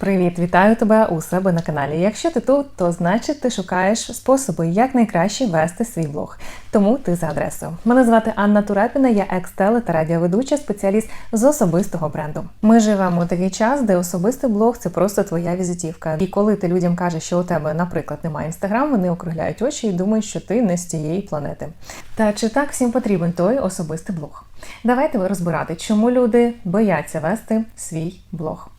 Привіт, вітаю тебе у себе на каналі. Якщо ти тут, то значить ти шукаєш способи, як найкраще вести свій блог. Тому ти за адресою. Мене звати Анна Турепіна, я екс-теле та радіоведуча, спеціаліст з особистого бренду. Ми живемо у такий час, де особистий блог це просто твоя візитівка. І коли ти людям кажеш, що у тебе, наприклад, немає інстаграм, вони округляють очі і думають, що ти не з цієї планети. Та чи так всім потрібен той особистий блог? Давайте розбирати, чому люди бояться вести свій блог.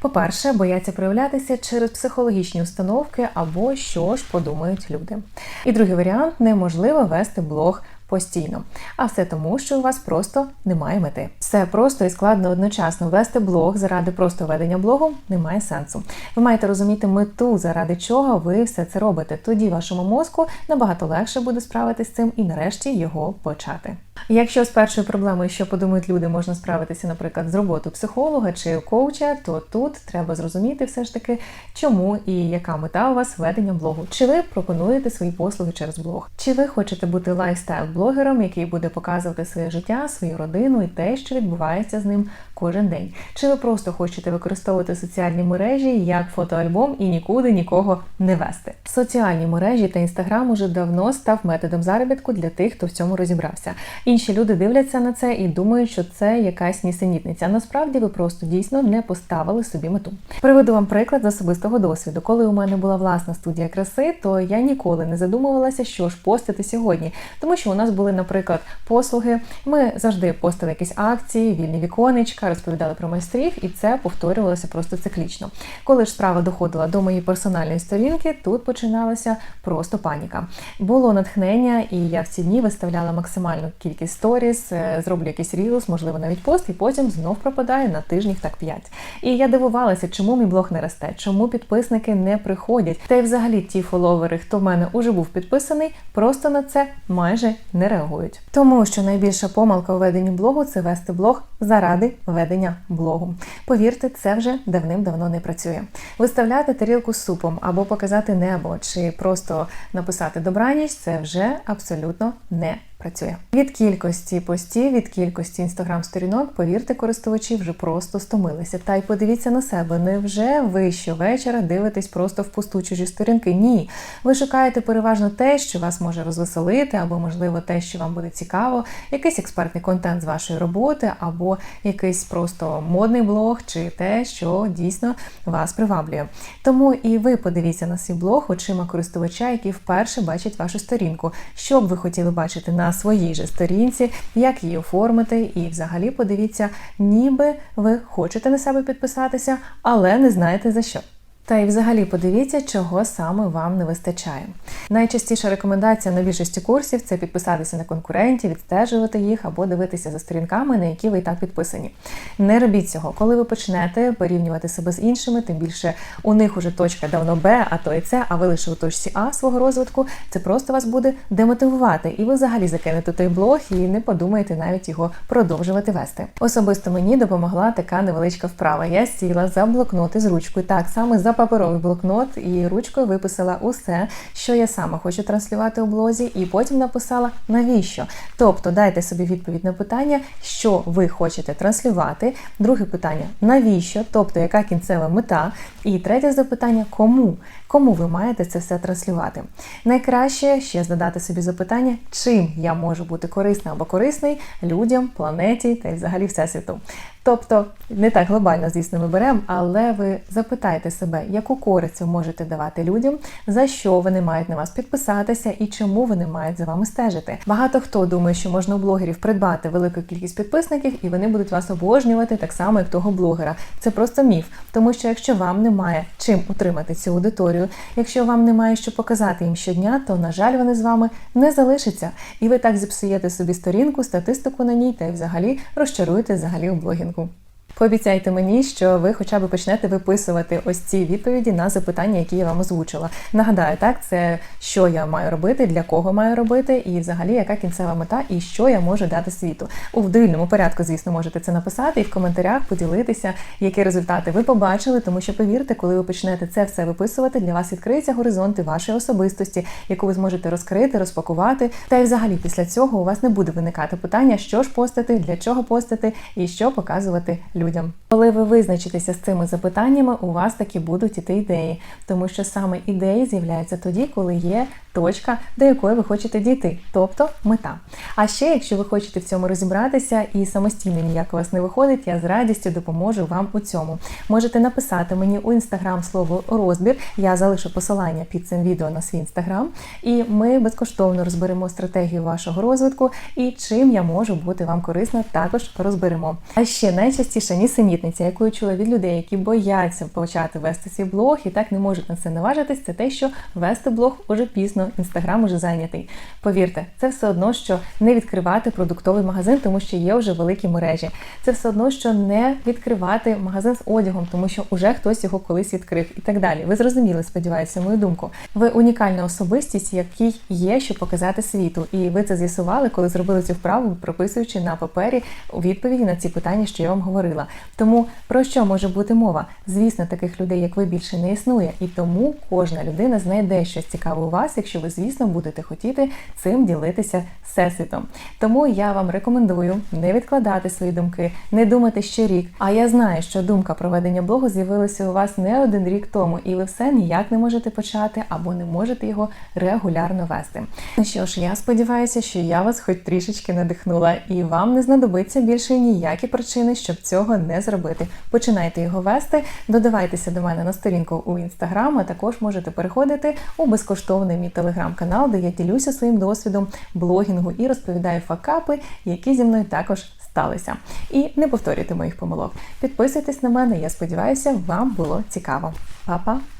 По-перше, бояться проявлятися через психологічні установки або що ж подумають люди. І другий варіант неможливо вести блог постійно. А все тому, що у вас просто немає мети. Все просто і складно одночасно вести блог заради просто ведення блогу немає сенсу. Ви маєте розуміти мету, заради чого ви все це робите. Тоді вашому мозку набагато легше буде справитися з цим і нарешті його почати. Якщо з першою проблемою, що подумають люди, можна справитися, наприклад, з роботою психолога чи коуча, то тут треба зрозуміти все ж таки, чому і яка мета у вас ведення блогу. Чи ви пропонуєте свої послуги через блог? Чи ви хочете бути лайфстайл-блогером, який буде показувати своє життя, свою родину і те, що відбувається з ним кожен день? Чи ви просто хочете використовувати соціальні мережі як фотоальбом і нікуди нікого не вести? Соціальні мережі та інстаграм уже давно став методом заробітку для тих, хто в цьому розібрався. Інші люди дивляться на це і думають, що це якась нісенітниця. Насправді ви просто дійсно не поставили собі мету. Приведу вам приклад з особистого досвіду. Коли у мене була власна студія краси, то я ніколи не задумувалася, що ж постити сьогодні, тому що у нас були, наприклад, послуги. Ми завжди постили якісь акції, вільні віконечка, розповідали про майстрів, і це повторювалося просто циклічно. Коли ж справа доходила до моєї персональної сторінки, тут починалася просто паніка. Було натхнення, і я в ці дні виставляла максимальну кількість сторіс, е, зроблю якийсь рілс, можливо, навіть пост, і потім знов пропадає на тижнів так 5. І я дивувалася, чому мій блог не росте, чому підписники не приходять. Та й взагалі ті фоловери, хто в мене уже був підписаний, просто на це майже не реагують. Тому що найбільша помилка у веденні блогу це вести блог заради ведення блогу. Повірте, це вже давним-давно не працює. Виставляти тарілку з супом або показати небо, чи просто написати добраніч це вже абсолютно не працює. Від кількості постів, від кількості інстаграм-сторінок, повірте, користувачі вже просто стомилися. Та й подивіться на себе, невже ви щовечора дивитесь просто в пусту чужі сторінки? Ні. Ви шукаєте переважно те, що вас може розвеселити, або, можливо, те, що вам буде цікаво, якийсь експертний контент з вашої роботи, або якийсь просто модний блог, чи те, що дійсно вас приваблює. Тому і ви подивіться на свій блог очима користувача, який вперше бачить вашу сторінку. Що б ви хотіли бачити на своїй же сторінці, як її оформити, і взагалі подивіться, ніби ви хочете на себе підписатися, але не знаєте за що. Та й взагалі подивіться, чого саме вам не вистачає. Найчастіша рекомендація на більшості курсів це підписатися на конкурентів, відстежувати їх або дивитися за сторінками, на які ви і так підписані. Не робіть цього, коли ви почнете порівнювати себе з іншими, тим більше у них уже точка давно Б, а то і С, а ви лише у точці А свого розвитку. Це просто вас буде демотивувати, і ви взагалі закинете той блог і не подумаєте навіть його продовжувати вести. Особисто мені допомогла така невеличка вправа. Я сіла за блокноти з ручкою, так саме за паперовий блокнот і ручкою виписала усе, що я саме хочу транслювати у блозі, і потім написала навіщо. Тобто дайте собі відповідь на питання, що ви хочете транслювати. Друге питання навіщо? Тобто, яка кінцева мета? І третє запитання кому? Кому ви маєте це все транслювати? Найкраще ще задати собі запитання, чим я можу бути корисна або корисний людям, планеті та й взагалі всесвіту. Тобто не так глобально, звісно, ми беремо, але ви запитайте себе, яку користь ви можете давати людям, за що вони мають на вас підписатися і чому вони мають за вами стежити. Багато хто думає, що можна у блогерів придбати велику кількість підписників, і вони будуть вас обожнювати так само, як того блогера. Це просто міф, тому що якщо вам немає чим утримати цю аудиторію, якщо вам немає що показати їм щодня, то на жаль, вони з вами не залишаться, і ви так зіпсуєте собі сторінку, статистику на ній та й взагалі розчаруєте взагалі у блогінгу книгу. Пообіцяйте мені, що ви хоча б почнете виписувати ось ці відповіді на запитання, які я вам озвучила. Нагадаю, так це що я маю робити, для кого маю робити, і взагалі яка кінцева мета, і що я можу дати світу. У вдвільному порядку, звісно, можете це написати і в коментарях поділитися, які результати ви побачили. Тому що повірте, коли ви почнете це все виписувати, для вас відкриються горизонти вашої особистості, яку ви зможете розкрити, розпакувати. Та й взагалі після цього у вас не буде виникати питання, що ж постати, для чого постати і що показувати людям людям. Коли ви визначитеся з цими запитаннями, у вас таки будуть іти ідеї, тому що саме ідеї з'являються тоді, коли є точка, до якої ви хочете дійти, тобто мета. А ще, якщо ви хочете в цьому розібратися і самостійно ніяк у вас не виходить, я з радістю допоможу вам у цьому. Можете написати мені у інстаграм слово розбір. Я залишу посилання під цим відео на свій інстаграм, і ми безкоштовно розберемо стратегію вашого розвитку і чим я можу бути вам корисна, також розберемо. А ще найчастіша нісенітниця, яку я чула від людей, які бояться почати вести свій блог і так не можуть на це наважитись, це те, що вести блог уже пізно, інстаграм уже зайнятий. Повірте, це все одно, що не відкривати продуктовий магазин, тому що є вже великі мережі. Це все одно, що не відкривати магазин з одягом, тому що вже хтось його колись відкрив і так далі. Ви зрозуміли, сподіваюся, мою думку. Ви унікальна особистість, якій є, що показати світу, і ви це з'ясували, коли зробили цю вправу, прописуючи на папері відповіді на ці питання, що я вам говорила. Тому про що може бути мова? Звісно, таких людей, як ви, більше не існує, і тому кожна людина знайде щось цікаве у вас, якщо ви, звісно, будете хотіти цим ділитися всесвітом. Тому я вам рекомендую не відкладати свої думки, не думати ще рік. А я знаю, що думка про ведення блогу з'явилася у вас не один рік тому, і ви все ніяк не можете почати або не можете його регулярно вести. Ну що ж, я сподіваюся, що я вас хоч трішечки надихнула, і вам не знадобиться більше ніякі причини, щоб не зробити. Починайте його вести, додавайтеся до мене на сторінку у інстаграм, а також можете переходити у безкоштовний мій телеграм-канал, де я ділюся своїм досвідом блогінгу і розповідаю факапи, які зі мною також сталися. І не повторюйте моїх помилок. Підписуйтесь на мене, я сподіваюся, вам було цікаво. Па-па!